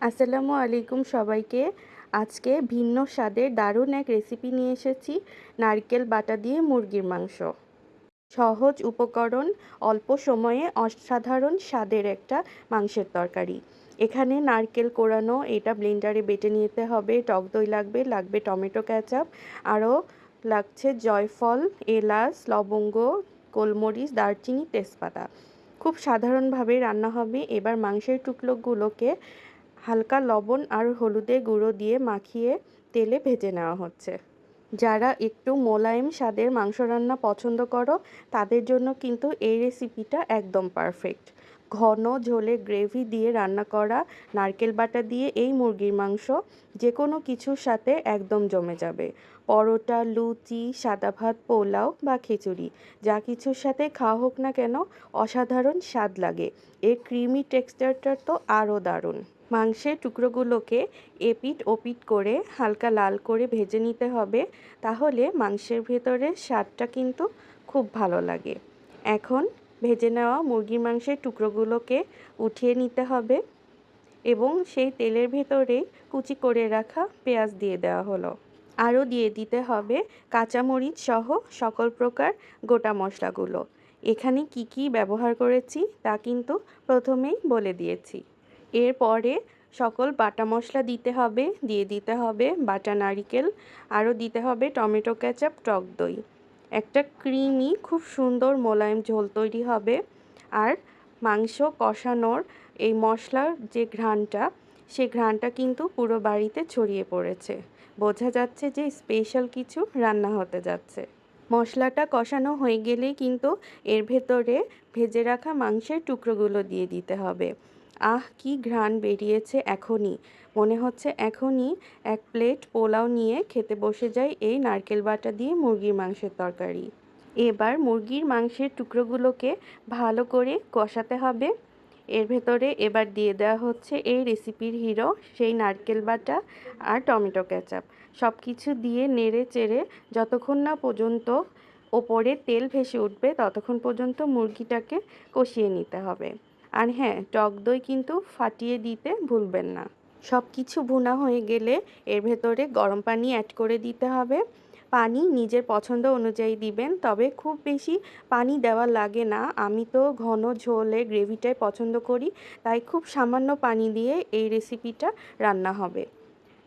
আসসালামু আলাইকুম সবাইকে। আজকে ভিন্ন স্বাদের দারুণ এক রেসিপি নিয়ে এসেছি, নারকেল বাটা দিয়ে মুরগির মাংস। সহজ উপকরণ, অল্প সময়ে অসাধারণ স্বাদের একটা মাংসের তরকারি। এখানে নারকেল কোরানো, এটা ব্লেন্ডারে বেটে নিতে হবে, টক দই লাগবে লাগবে টমেটো ক্যাচাপ আরও লাগছে জয়ফল, এলাচ, লবঙ্গ, গোলমরিচ, দারচিনি, তেজপাতা। খুব সাধারণভাবে রান্না হবে, এবার মাংসের টুকরোগুলোকে হালকা লবণ আর হলুদে গুঁড়ো দিয়ে মাখিয়ে তেলে ভেজে নেওয়া হচ্ছে। যারা একটু মোলায়েম স্বাদের মাংস রান্না পছন্দ করো, তাদের জন্য কিন্তু এই রেসিপিটা একদম পারফেক্ট ঘন ঝোলে গ্রেভি দিয়ে রান্না করা, নারকেল বাটা দিয়ে এই মুরগির মাংস যে কোনো কিছুর সাথে একদম জমে যাবে। পরোটা, লুচি, সাদা ভাত, পোলাও বা খিচুড়ি, যা কিছুর সাথে খাওয়া হোক না কেন, অসাধারণ স্বাদ লাগে। এর ক্রিমি টেক্সচারটা তো আরও দারুণ। মাংসের টুকরোগুলোকে এপিট ওপিট করে হালকা লাল করে ভেজে নিতে হবে, তাহলে মাংসের ভেতরে স্বাদটা কিন্তু খুব ভালো লাগে। এখন ভেজে নেওয়া মুরগির মাংসের টুকরোগুলোকে উঠিয়ে নিতে হবে এবং সেই তেলের ভেতরে কুচি করে রাখা পেঁয়াজ দিয়ে দেওয়া হলো। আরও দিয়ে দিতে হবে কাঁচামরিচ সহ সকল প্রকার গোটা মশলাগুলো। এখানে কি কি ব্যবহার করেছি তা কিন্তু প্রথমেই বলে দিয়েছি। এরপরে সকল বাটা মশলা দিতে হবে, দিয়ে দিতে হবে বাটা নারিকেল, আরও দিতে হবে টমেটো, ক্যাচাপ, টক দই। একটা ক্রিমি খুব সুন্দর মোলায়েম ঝোল তৈরি হবে। আর মাংস কষানোর এই মশলার যে ঘ্রাণটা, সে ঘ্রাণটা কিন্তু পুরো বাড়িতে ছড়িয়ে পড়েছে। বোঝা যাচ্ছে যে স্পেশাল কিছু রান্না হতে যাচ্ছে। মশলাটা কষানো হয়ে গেলেই কিন্তু এর ভেতরে ভেজে রাখা মাংসের টুকরোগুলো দিয়ে দিতে হবে। আহ, কি ঘ্রাণ বেরিয়েছে এখনই। মনে হচ্ছে এখনই এক প্লেট পোলাও নিয়ে খেতে বসে যাই এই নারকেল বাটা দিয়ে মুরগির মাংসের তরকারি। এবার মুরগির মাংসের টুকরোগুলোকে ভালো করে কষাতে হবে। এর ভেতরে এবার দিয়ে দেওয়া হচ্ছে এই রেসিপির হিরো, সেই নারকেল বাটা আর টমেটো ক্যাচাপ সব কিছু দিয়ে নেড়ে চেড়ে যতক্ষণ না পর্যন্ত ওপরে তেল ভেসে উঠবে ততক্ষণ পর্যন্ত মুরগিটাকে কষিয়ে নিতে হবে। আর হ্যাঁ টক দই কিন্তু ফাটিয়ে দিতে ভুলবেন না। সব কিছু ভুনা হয়ে গেলে এর ভেতরে গরম পানি অ্যাড করে দিতে হবে। পানি নিজের পছন্দ অনুযায়ী দিবেন, তবে খুব বেশি পানি দেওয়া লাগে না। আমি তো ঘন ঝোলে গ্রেভিটাই পছন্দ করি, তাই খুব সামান্য পানি দিয়ে এই রেসিপিটা রান্না হবে।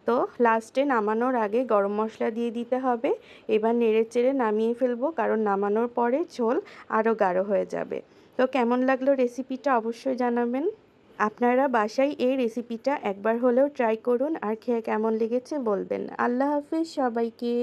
তো লাস্টে নামানোর আগে গরম মশলা দিয়ে দিতে হবে। এবার নেড়ে চেড়ে নামিয়ে ফেলব, কারণ নামানোর পরে ঝোল আরও গাঢ় হয়ে যাবে। তো কেমন লাগল রেসিপিটা অবশ্যই জানাবেন। আপনারা বাসায় এই রেসিপিটা একবার হলেও ট্রাই করুন, আর খেয়ে কেমন লেগেছে বলবেন। আল্লাহ হাফিজ সবাইকে।